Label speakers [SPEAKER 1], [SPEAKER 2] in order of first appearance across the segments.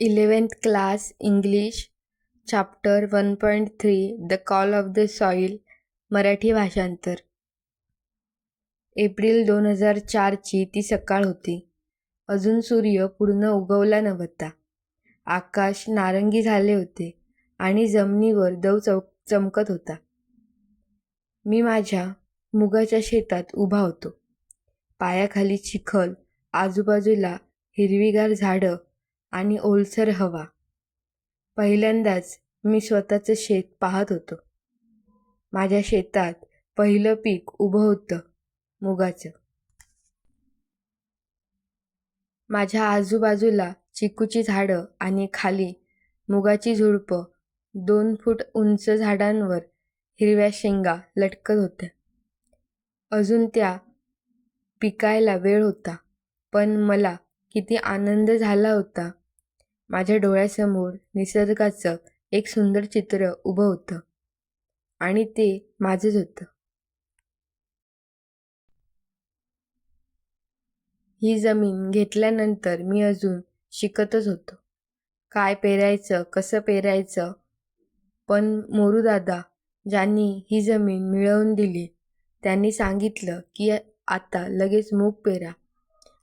[SPEAKER 1] Eleventh class English chapter one point three the call of the soil Marathi भाषांतर. April दोन हजार चारची ती सकाळ होती. अजून सूर्य पूर्ण उगवला नव्हता. आकाश नारंगी झाले होते आणि जमिनीवर दव चौक चमकत होता. मी माझ्या मुगाच्या शेतात उभा होतो. पायाखाली चिखल आजूबाजूला हिरवीगार झाडं आणि ओलसर हवा. पहिल्यांदाच मी स्वतःचं शेत पाहत होतो. माझ्या शेतात पहिलं पीक उभं होतं मुगाचं. माझ्या आजूबाजूला चिकूची झाडं आणि खाली मुगाची झुडपं दोन फूट उंच झाडांवर हिरव्या शेंगा लटकत होत्या. अजून त्या पिकायला वेळ होता पण मला किती आनंद झाला होता माझ्या डोळ्यासमोर निसर्गाचं एक सुंदर चित्र उभं होतं आणि ते माझंच होतं. ही जमीन घेतल्यानंतर मी अजून शिकतच होतो. काय पेरायचं कसं पेरायचं? पण मोरू दादा ज्यांनी ही जमीन मिळवून दिली त्यांनी सांगितलं की आता लगेच मूग पेरा.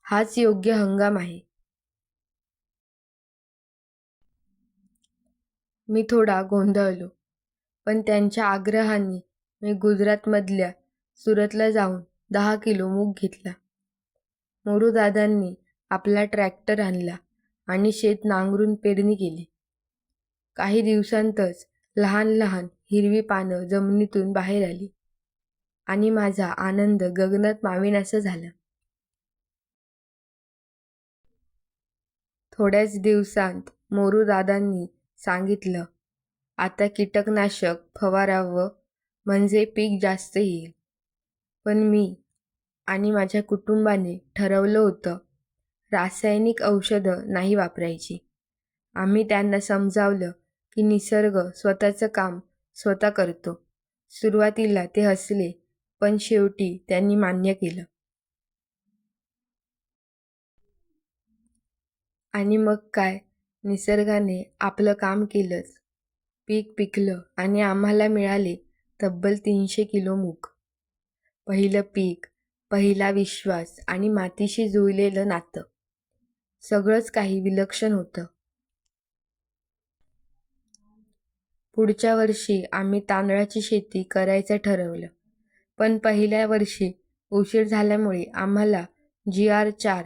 [SPEAKER 1] हाच योग्य हंगाम आहे. मी थोडा गोंधळलो. पण त्यांच्या आग्रहाने मी गुजरातमधल्या सुरतला जाऊन दहा किलो मूग घेतला. मोरूदादांनी आपला ट्रॅक्टर आणला आणि शेत नांगरून पेरणी केली. काही दिवसांतच लहान लहान हिरवी पानं जमिनीतून बाहेर आली आणि माझा आनंद गगनात मावेनासा झाला. थोड्याच दिवसांत मोरूदादांनी सांगितलं. आता कीटकनाशक फवारावं म्हणजे पीक जास्त येईल. पण मी आणि माझ्या कुटुंबाने ठरवलं होतं रासायनिक औषधं नाही वापरायची. आम्ही त्यांना समजावलं की निसर्ग स्वतःचं काम स्वतः करतो. सुरुवातीला ते हसले पण शेवटी त्यांनी मान्य केलं. आणि मग काय? निसर्गाने आपलं काम केलंच. पीक पिकलं आणि आम्हाला मिळाले तब्बल तीनशे किलो मूग. पहिलं पीक पहिला विश्वास आणि मातीशी जुळलेलं नातं. सगळंच काही विलक्षण होतं. पुढच्या वर्षी आम्ही तांदळाची शेती करायचं ठरवलं. पण पहिल्या वर्षी उशीर झाल्यामुळे आम्हाला जी आर चार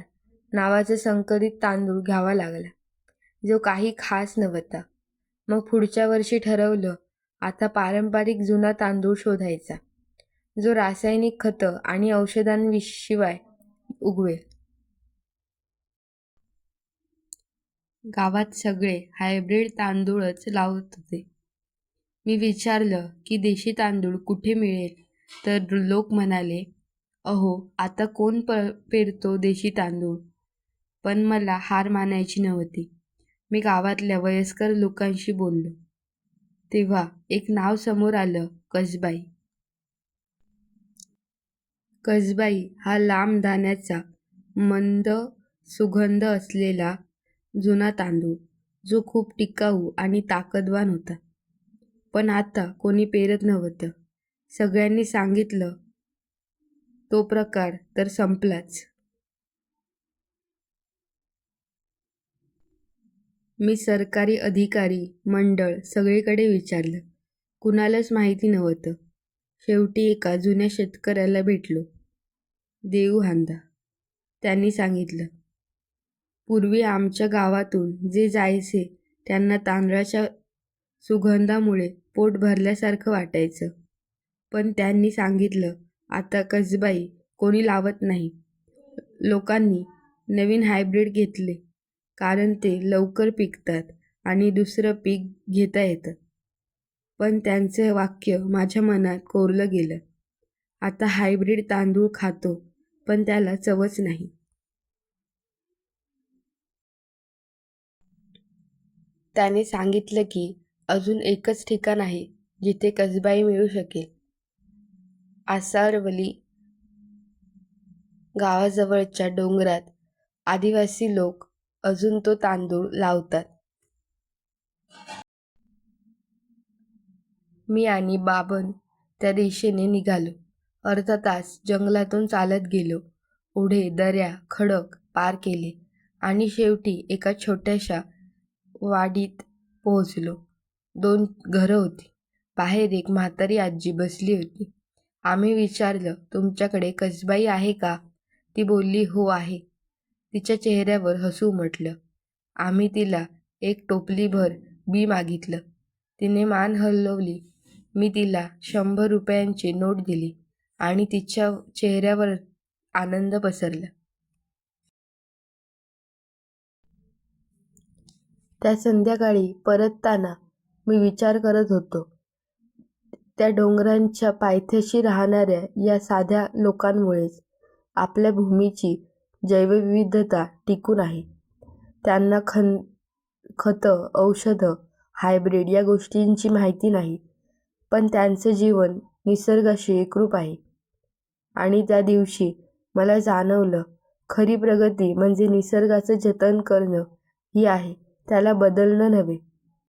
[SPEAKER 1] नावाचा संकरित तांदूळ घ्यावा लागला. जो काही खास नव्हता. मग पुढच्या वर्षी ठरवलं आता पारंपरिक जुना तांदूळ शोधायचा जो रासायनिक खतं आणि औषधांशिवाय उगवेल. गावात सगळे हायब्रीड तांदूळच लावत होते. मी विचारलं की देशी तांदूळ कुठे मिळेल? तर लोक म्हणाले अहो आता कोण प पेरतो देशी तांदूळ? पण मला हार मानायची नव्हती. मी गावातल्या वयस्कर लोकांशी बोललो. तेव्हा एक नाव समोर आलं कसबाई. कसबाई हा लांब दाण्याचा मंद सुगंध असलेला जुना तांदूळ जो खूप टिकाऊ आणि ताकदवान होता. पण आता कोणी पेरत नव्हतं. सगळ्यांनी सांगितलं तो प्रकार तर संपलाच. मी सरकारी अधिकारी मंडळ सगळीकडे विचारलं. कुणालाच माहिती नव्हतं. शेवटी एका जुन्या शेतकऱ्याला भेटलो. देऊ हांदा. त्यांनी सांगितलं पूर्वी आमच्या गावातून जे जायचे त्यांना तांदळाच्या सुगंधामुळे पोट भरल्यासारखं वाटायचं. पण त्यांनी सांगितलं आता कसबाई कोणी लावत नाही. लोकांनी नवीन हायब्रीड घेतले. कारण ते लवकर पिकतात आणि दुसरं पीक घेता येतं. पण त्यांचं वाक्य माझ्या मनात कोरलं गेलं. आता हायब्रीड तांदूळ खातो पण त्याला चवच नाही. त्याने सांगितलं की अजून एकच ठिकाण आहे जिथे कसबाई मिळू शकेल. आसारवली गावाजवळच्या डोंगरात आदिवासी लोक अजून तो तांदूळ लावतात मी आणि बाबन त्या दिशेने निघालो. अर्धा तास जंगलातून चालत गेलो. ओढे, दऱ्या, खडक पार केले आणि शेवटी एका छोट्याशा वाडीत पोहोचलो. दोन घरं होती. बाहेर एक म्हातारी आजी बसली होती. आम्ही विचारलं, तुमच्याकडे कसबाई आहे का? ती बोलली, हो आहे. तिच्या चेहऱ्यावर हसू उमटलं. आम्ही तिला एक टोपलीभर बी मागितलं. तिने मान हलवली. मी तिला शंभर रुपयांची नोट दिली आणि तिच्या चेहऱ्यावर आनंद पसरला. त्या संध्याकाळी परतताना मी विचार करत होतो, त्या डोंगरांच्या पायथ्याशी राहणाऱ्या या साध्या लोकांमुळेच आपल्या भूमीची जैवविविधता टिकून आहे. त्यांना खन खतं, औषधं, हायब्रिड या गोष्टींची माहिती नाही. पण त्यांचं जीवन निसर्गाशी एकरूप आहे. आणि त्या दिवशी मला जाणवलं, खरी प्रगती म्हणजे निसर्गाचं जतन करणं ही आहे, त्याला बदलणं नव्हे.